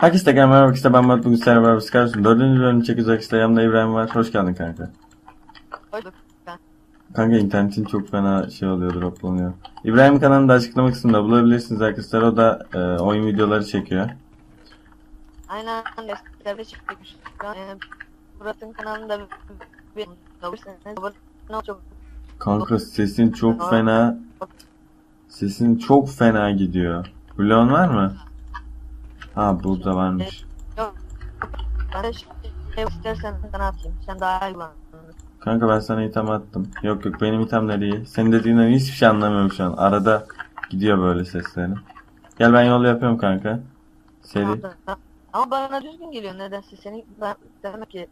Herkese tekrar merhaba işte ben Murat bugün sizlerle beraber çıkarsın. Dördüncü bölüm çekiyoruz işte yanımda İbrahim var. Hoş geldin kanka. Koyduk. Kanka internetin çok fena şey oluyor droplanıyor. İbrahim kanalını da açıklama kısmında bulabilirsiniz arkadaşlar. O da e, oyun videoları çekiyor. Aynen. Şu an, e, Murat'ın kanalında bir çok Kanka sesin çok fena. Sesin çok fena gidiyor. Bloğun var mı? Ha burada varmış. yok. Şey istersen sana atayım. Sen daha iyi kullan. Kanka ben sana item attım. Yok yok benim itemler iyi. Senin dediğinden hiçbir şey anlamıyorum şu an. Arada gidiyor böyle sesleri. Gel ben yol yapıyorum kanka. Seri. Ama bana düzgün geliyor nedense. Senin ben demek ki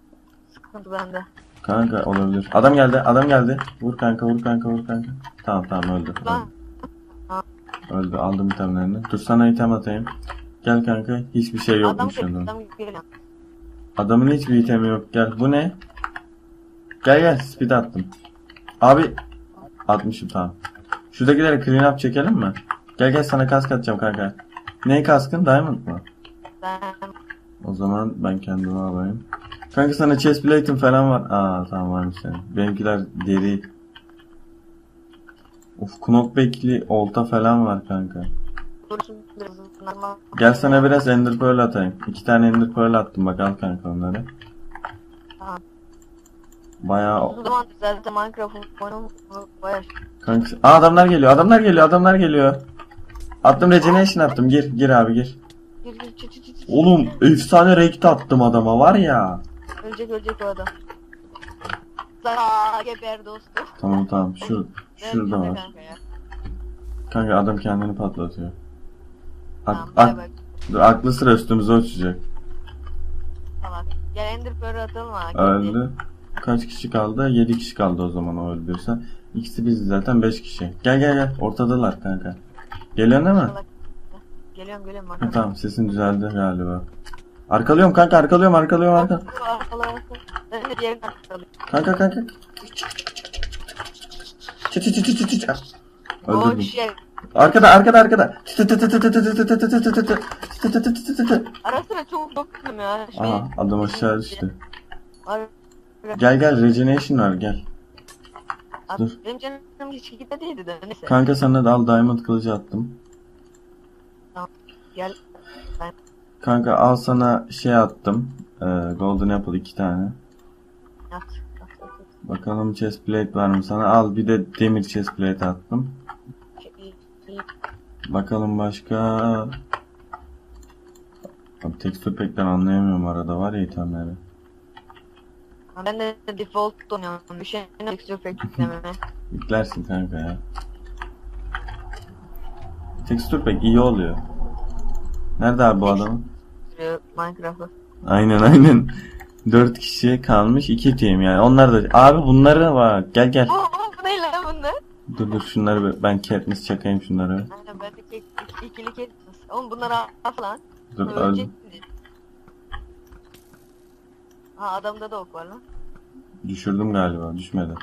sıkıntı bende. Kanka olabilir. Adam geldi, adam geldi. Vur kanka, vur kanka, vur kanka. Tamam tamam öldü. Ben Öldü, öldü. aldım itemlerini. Dur sana item atayım. Gel kanka. Hiçbir şey adam yokmuş. Adam geliyor. Adamın hiçbir itemi yok. Gel. Bu ne? Gel gel. Speed attım. Abi. Atmışım tamam. Şuradakileri clean up çekelim mi? Gel gel sana kask atacağım kanka. Ne kaskın? Diamond mı? O zaman ben kendime alayım. Kanka sana chest plate'in falan var. Aa tamam varmış senin. Benimkiler deri. Of knockback'li olta falan var kanka. Gel sana biraz ender pearl atayım. İki tane ender pearl attım bak al kanka onları. Tamam. Bayağı O zaman Minecraft'ın oyunu bayağı kanka. Aa adamlar geliyor adamlar geliyor adamlar geliyor. Attım regeneration attım gir gir abi gir. Oğlum efsane ranked attım adama var ya. Ölecek ölecek o adam. Sana geber dostum. Tamam tamam şu şurada var. Kanka adam kendini patlatıyor. Ak, Tamam, ak, bay bay. dur, aklı sıra üstümüze uçacak. Tamam. Gel Ender Pearl atalım ha. Öldü. Kaç kişi kaldı? 7 kişi kaldı o zaman o öldüyse. İkisi biziz zaten 5 kişi. Gel gel gel. Ortadalar kanka. Geliyorsun değil mi? Geliyorum geliyorum Ha, bakalım. tamam sesin düzeldi galiba. Arkalıyorum kanka arkalıyorum arkalıyorum arka. Arkalara Ben de diğerini arkalayayım. Kanka kanka. Çıt çıt çıt çıt çıt çıt. Oh Öldürdüm. shit. Arkada arkada arkada. Ara sıra çok bakıyorum ya. Aha adam aşağı düştü. Gel gel regeneration var gel. Dur. Benim canım hiç gitmedi de neyse. Kanka sana da al diamond kılıcı attım. Gel. Kanka al sana şey attım. Golden apple iki tane. Yat. yat, yat. Bakalım chestplate var mı sana? Al bir de demir chestplate attım. Bakalım başka. Abi tekstür pekten anlayamıyorum arada var ya itemleri. Ben de default oynuyorum. Bir şey texture pack yüklememe. Yüklersin kanka ya. Tekstür pek iyi oluyor. Nerede abi bu adam? Minecraft'ı. Aynen aynen. 4 kişi kalmış 2 team yani. Onlar da abi bunları bak gel gel. Oo, oo, bu ne lan bunlar? Dur dur şunları ben Katniss çakayım şunları. Aynen ben de kek, iki, ikili kek. Oğlum bunlar af lan. Dur öldüm. Ha adamda da ok var lan. Düşürdüm galiba. Düşmedi.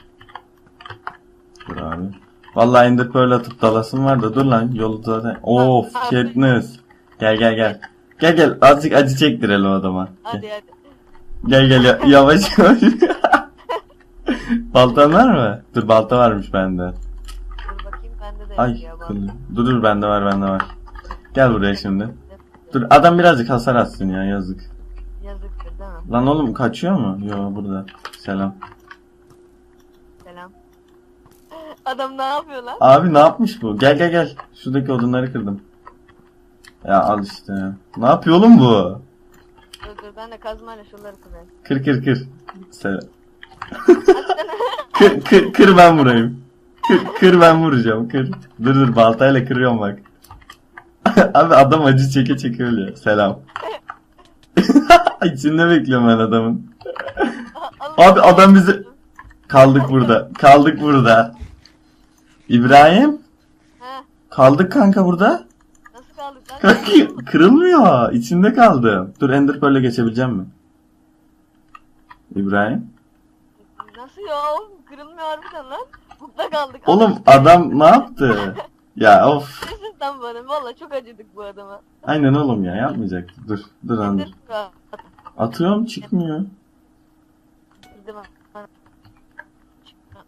Dur abi. Vallahi Ender Pearl atıp dalasım var da dur lan yolu zaten. Of Katniss. Gel gel gel. Gel gel azıcık acı çektirelim adama. Gel Hadi hadi. gel, gel ya- yavaş yavaş. Baltan var mı? Dur balta varmış bende. Bende de Ay ya. bak. kıl. Dur dur bende var bende var. Gel buraya şimdi. Dur adam birazcık hasar atsın ya yazık. Yazıktır değil mi? Lan oğlum kaçıyor mu? Yo burada. Selam. Selam. Adam ne yapıyor lan? Abi ne yapmış bu? Gel gel gel. Şuradaki odunları kırdım. Ya al işte. Ne yapıyor oğlum bu? Dur dur ben de kazmayla şuraları kırayım. Kır kır kır. Selam. Kır, kır, kır ben vurayım. Kır, kır ben vuracağım kır. Dur dur baltayla kırıyorum bak. Abi adam acı çeke çeke ölüyor. Selam. İçinde bekliyorum ben adamın. Abi adam bizi... Kaldık burada. Kaldık burada. İbrahim. Kaldık kanka burada. nasıl kaldık? Kanka kırılmıyor. İçinde kaldım. Dur Ender Pearl'e geçebileceğim mi? İbrahim. Nasıl ya? Oğlum, Kırılmıyor harbiden lan. Bukta kaldık. Oğlum adam ne yaptı? Ya of. Tam bana. Valla çok acıdık bu adama. Aynen oğlum ya yapmayacak. Dur dur. Nedir rahat? Atıyorum çıkmıyor. Mi?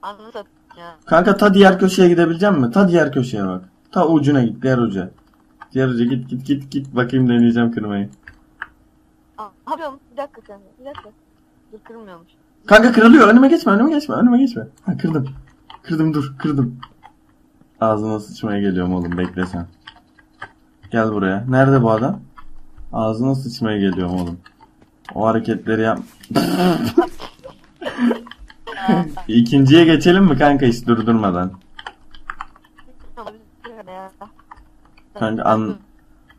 Satayım ya. Kanka ta diğer köşeye gidebilecek misin? Ta diğer köşeye bak. Ta ucuna git diğer uca. Diğer uca git git git git bakayım deneyeceğim kırmayı. Yapıyorum. Bir dakika sen. Bir dakika. Dur kırmıyormuş. Kanka kırılıyor önüme geçme önüme geçme önüme geçme. Ha kırdım. Kırdım dur kırdım. Ağzına sıçmaya geliyorum oğlum bekle sen. Gel buraya. Nerede bu adam? Ağzına sıçmaya geliyorum oğlum. O hareketleri yap. İkinciye geçelim mi kanka hiç durdurmadan? Kanka an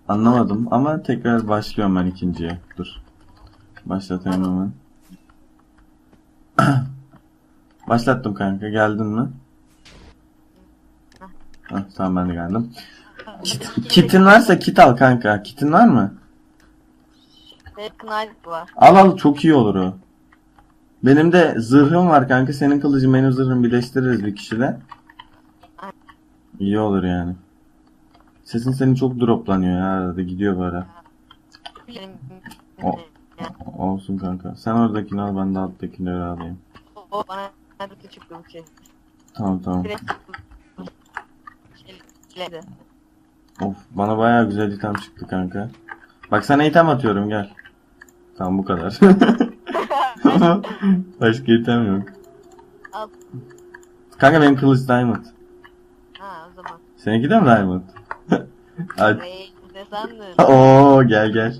anlamadım ama tekrar başlıyorum ben ikinciye. Dur. Başlatayım hemen. Başlattım kanka geldin mi? Hah, tamam ben de geldim. Kit, kitin varsa kit al kanka. Kitin var mı? Var. Al al çok iyi olur o. Benim de zırhım var kanka. Senin kılıcın benim zırhım birleştiririz bir kişide. İyi olur yani. Sesin senin çok droplanıyor ya arada gidiyor böyle. O- Olsun kanka. Sen oradakini al ben de alttakini öyle alayım. o bana nerede çıktı bu şey. Tamam tamam. Direkt. Of bana bayağı güzel item çıktı kanka. Bak sana item atıyorum gel. Tamam bu kadar. Başka item yok. Al. Kanka benim kılıç diamond. Ha o zaman. Seninki de mi diamond? Hadi. Ne sandın? Oo gel gel.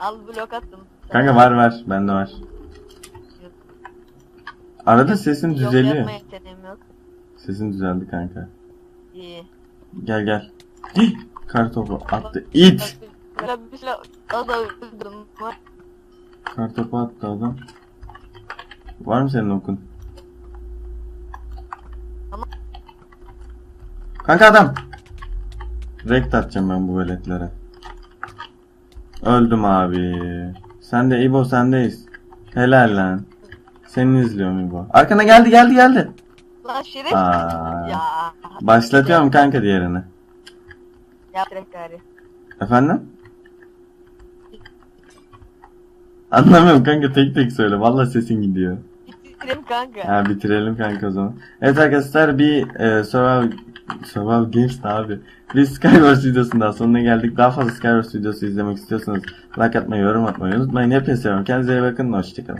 Al blok attım. Kanka var var bende var. Arada sesin Yok düzeliyor. yok. Sesin düzeldi kanka. İyi. Gel gel. Hih, Kar topu attı. İt. Böyle bir şey öldüm. Kar topu attı adam. Var mı senin okun? Ama- Kanka adam. Rekt atacağım ben bu veletlere. Öldüm abi. Sen de İbo sendeyiz. Helal lan. Seni izliyorum İbo. Arkana geldi geldi geldi. Lan şeref. Aa. Ya. Başlatıyorum kanka diğerini. Yap direkt gari. Efendim? Anlamıyorum kanka tek tek söyle. Vallahi sesin gidiyor. Bitirelim kanka. Ha bitirelim kanka o zaman. Evet arkadaşlar bir e, Survival Survival Games ne abi? Bir Skywars videosunun daha sonuna geldik. Daha fazla Skywars videosu izlemek istiyorsanız like atmayı, yorum atmayı unutmayın. Hepinizi seviyorum. Kendinize iyi bakın. Hoşçakalın.